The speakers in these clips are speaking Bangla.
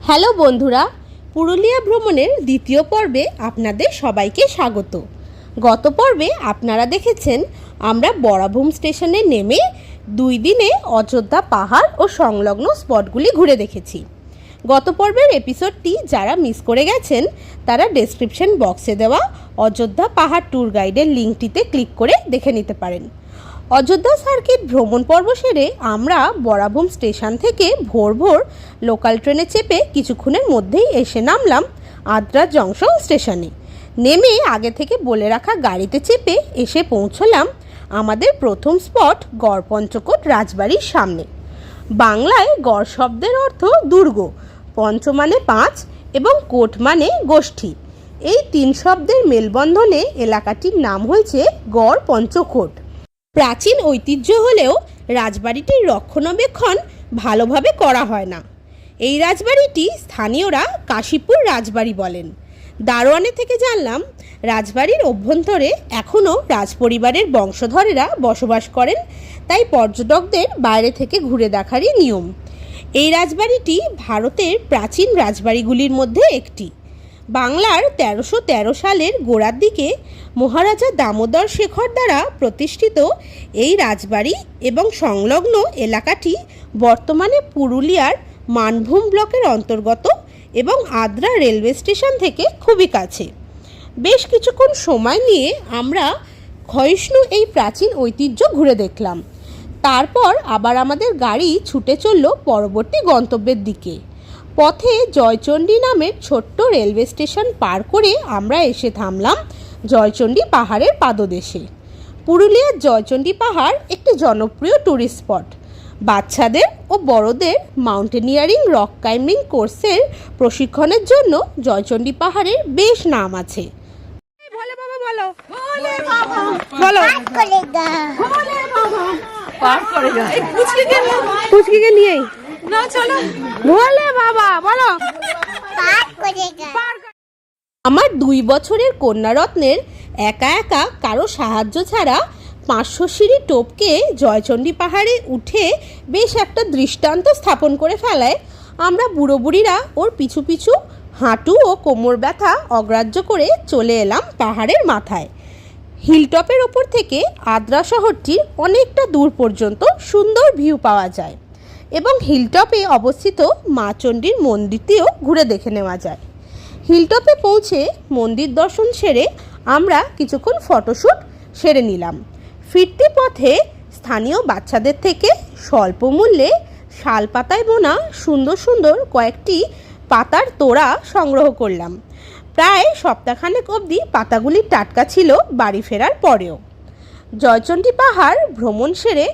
হ্যালো বন্ধুরা পুরুলিয়া ভ্রমণের দ্বিতীয় পর্বে আপনাদের সবাইকে স্বাগত। গত পর্বে আপনারা দেখেছেন আমরা বরাভূম স্টেশনে নেমে দুই দিনে অযোধ্যা পাহাড় ও সংলগ্ন স্পটগুলি ঘুরে দেখেছি। গত পর্বের এপিসোডটি যারা মিস করে গেছেন, তারা ডেসক্রিপশন বক্সে দেওয়া অযোধ্যা পাহাড় ট্যুর গাইডের লিঙ্কটিতে ক্লিক করে দেখে নিতে পারেন। অযোধ্যা সার্কিট ভ্রমণ পর্ব সেরে আমরা বরাভূম স্টেশন থেকে ভোর ভোর লোকাল ট্রেনে চেপে কিছুক্ষণের মধ্যেই এসে নামলাম আদ্রা জংশন স্টেশনে নেমে আগে থেকে বলে রাখা গাড়িতে চেপে এসে পৌঁছলাম আমাদের প্রথম স্পট গড়পঞ্চকোট রাজবাড়ির সামনে। বাংলায় গড় শব্দের অর্থ দুর্গ, পঞ্চ মানে পাঁচ এবং কোট মানে গোষ্ঠী। এই তিন শব্দের মেলবন্ধনে এলাকাটির নাম হয়েছে গড় পঞ্চকোট প্রাচীন ঐতিহ্য হলেও রাজবাড়িটির রক্ষণাবেক্ষণ ভালোভাবে করা হয় না। এই রাজবাড়িটি স্থানীয়রা কাশীপুর রাজবাড়ি বলেন। দারোয়ানে থেকে জানলাম, রাজবাড়ির অভ্যন্তরে এখনও রাজপরিবারের বংশধরেরা বসবাস করেন, তাই পর্যটকদের বাইরে থেকে ঘুরে দেখারই নিয়ম। এই রাজবাড়িটি ভারতের প্রাচীন রাজবাড়িগুলির মধ্যে একটি। বাংলার তেরোশো তেরো সালের গোড়ার দিকে মহারাজা দামোদর শেখর দ্বারা প্রতিষ্ঠিত এই রাজবাড়ি এবং সংলগ্ন এলাকাটি বর্তমানে পুরুলিয়ার মানভূম ব্লকের অন্তর্গত এবং আদ্রা রেলওয়ে স্টেশন থেকে খুবই কাছে। বেশ কিছুক্ষণ সময় নিয়ে আমরা ক্ষয়িষ্ণু এই প্রাচীন ঐতিহ্য ঘুরে দেখলাম। তারপর আবার আমাদের গাড়ি ছুটে চলল পরবর্তী গন্তব্যের দিকে। পথে জয়চণ্ডী নামের ছোট্ট রেলওয়ে স্টেশন পার করে আমরা এসে থামলাম জয়চণ্ডী পাহাড়ের পাদদেশে। পুরুলিয়ার জয়চণ্ডী পাহাড় একটি জনপ্রিয় ট্যুরিস্ট স্পট বাচ্চাদের ও বড়দের মাউন্টেনিয়ারিং রক ক্লাইম্বিং কোর্সের প্রশিক্ষণের জন্য জয়চণ্ডী পাহাড়ের বেশ নাম আছে। বলো। বলো। বলো পুচকিকে নিয়েই। না চলো। ভোলে বাবা বলো। আমার দুই বছরের কন্যারত্নের একা একা কারও সাহায্য ছাড়া পাঁচশো সিঁড়ি টোপকে জয়চণ্ডী পাহাড়ে উঠে বেশ একটা দৃষ্টান্ত স্থাপন করে ফেলায়। আমরা বুড়ো বুড়িরা ওর পিছু পিছু হাঁটু ও কোমর ব্যথা অগ্রাহ্য করে চলে এলাম পাহাড়ের মাথায়। হিলটপের ওপর থেকে আদ্রা শহরটির অনেকটা দূর পর্যন্ত সুন্দর ভিউ পাওয়া যায় এবং হিলটপে অবস্থিত মা চণ্ডীর মন্দিরটিও ঘুরে দেখে নেওয়া যায়। হিলটপে পৌঁছে মন্দির দর্শন সেরে আমরা কিছুক্ষণ ফটোশ্যুট সেরে নিলাম। ফিরতি পথে স্থানীয় বাচ্চাদের থেকে স্বল্প মূল্যে শাল পাতায় বোনা সুন্দর সুন্দর কয়েকটি পাতার তোড়া সংগ্রহ করলাম। প্রায় সপ্তাহখানেক অবধি পাতাগুলি টাটকা ছিল বাড়ি ফেরার পরেও। জয়চণ্ডী পাহাড় ভ্রমণ সেরে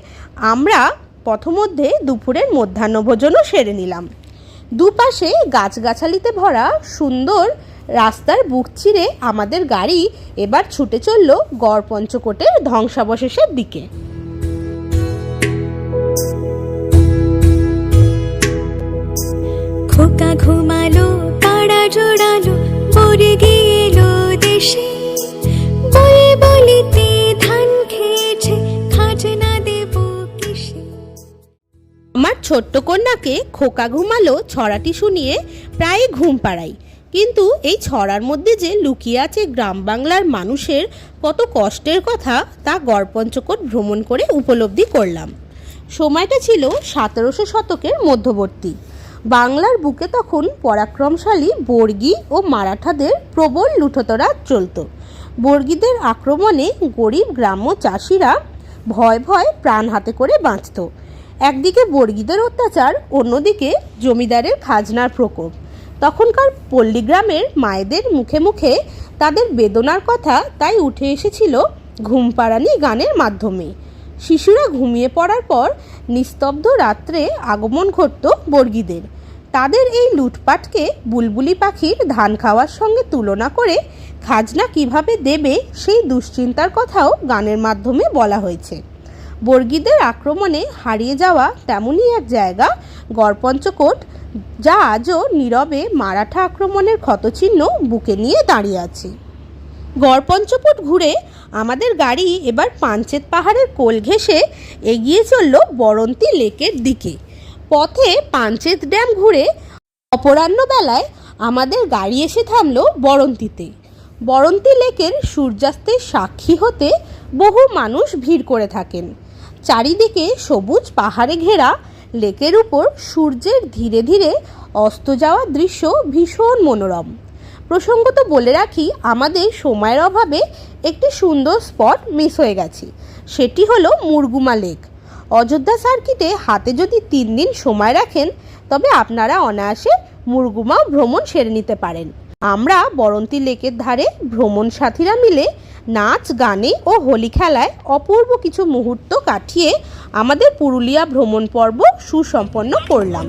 আমরা পথমধ্যে দুপুরের মধ্যাহ্নভোজনও সেরে নিলাম। দুপাশে গাছগাছালিতে ভরা সুন্দর রাস্তার বুক চিরে আমাদের গাড়ি এবার ছুটে চলল গড় পঞ্চকোটের ধ্বংসাবশেষের দিকে। খোকা ঘুমালো তারা জোড়ালো পরে গিয়েলো দেশে। বলে বলিতে ধান খেয়েছে খাজনা দেব কিসে? আমার ছোট্ট কন্যাকে খোকা ঘুমালো ছড়াটি শুনিয়ে প্রায় ঘুম পাড়াই কিন্তু এই ছড়ার মধ্যে যে লুকিয়ে আছে গ্রাম বাংলার মানুষের কত কষ্টের কথা, তা গড়পঞ্চকোট ভ্রমণ করে উপলব্ধি করলাম। সময়টা ছিল সতেরোশো শতকের মধ্যবর্তী। বাংলার বুকে তখন পরাক্রমশালী বর্গী ও মারাঠাদের প্রবল লুঠতরাজ চলত। বর্গীদের আক্রমণে গরিব গ্রাম্য চাষিরা ভয় ভয় প্রাণ হাতে করে বাঁচত। একদিকে বর্গীদের অত্যাচার, অন্যদিকে জমিদারের খাজনার প্রকোপ। তখনকার পল্লীগ্রামের মায়েদের মুখে মুখে তাদের বেদনার কথা তাই উঠে এসেছিল ঘুমপাড়ানি গানের মাধ্যমে। শিশুরা ঘুমিয়ে পড়ার পর নিস্তব্ধ রাত্রে আগমন ঘটত বর্গীদের। তাদের এই লুটপাটকে বুলবুলি পাখির ধান খাওয়ার সঙ্গে তুলনা করে খাজনা কীভাবে দেবে সেই দুশ্চিন্তার কথাও গানের মাধ্যমে বলা হয়েছে। বর্গীদের আক্রমণে হারিয়ে যাওয়া তেমনই এক জায়গা, গড়পঞ্চকোট যা আজও নীরবে মারাঠা আক্রমণের ক্ষতচিহ্ন বুকে নিয়ে দাঁড়িয়ে আছে। গড়পঞ্চকোট ঘুরে আমাদের গাড়ি এবার পাঞ্চেত পাহাড়ের কোল ঘেঁষে এগিয়ে চলল বরন্তি লেকের দিকে। পথে পাঞ্চেত ড্যাম ঘুরে অপরাহ্ন বেলায় আমাদের গাড়ি এসে থামল বরন্তিতে। বরন্তি লেকের সূর্যাস্তের সাক্ষী হতে বহু মানুষ ভিড় করে থাকেন। চারিদিকে সবুজ পাহাড়ে ঘেরা লেকের উপর সূর্যের ধীরে ধীরে অস্ত যাওয়ার দৃশ্য ভীষণ মনোরম। প্রসঙ্গত বলে রাখি, আমাদের সময়ের অভাবে একটি সুন্দর স্পট মিস হয়ে গেছে। সেটি হলো মুরগুমা লেক। অযোধ্যা সার্কিটে হাতে যদি তিন দিন সময় রাখেন, তবে আপনারা অনায়াসে মুরগুমা ভ্রমণ সেরে নিতে পারেন। আমরা বরন্তি লেকের ধারে ভ্রমণ সাথীরা মিলে নাচ, গানে ও হোলি খেলায় অপূর্ব কিছু মুহূর্ত কাটিয়ে আমাদের পুরুলিয়া ভ্রমণ পর্ব সুসম্পন্ন করলাম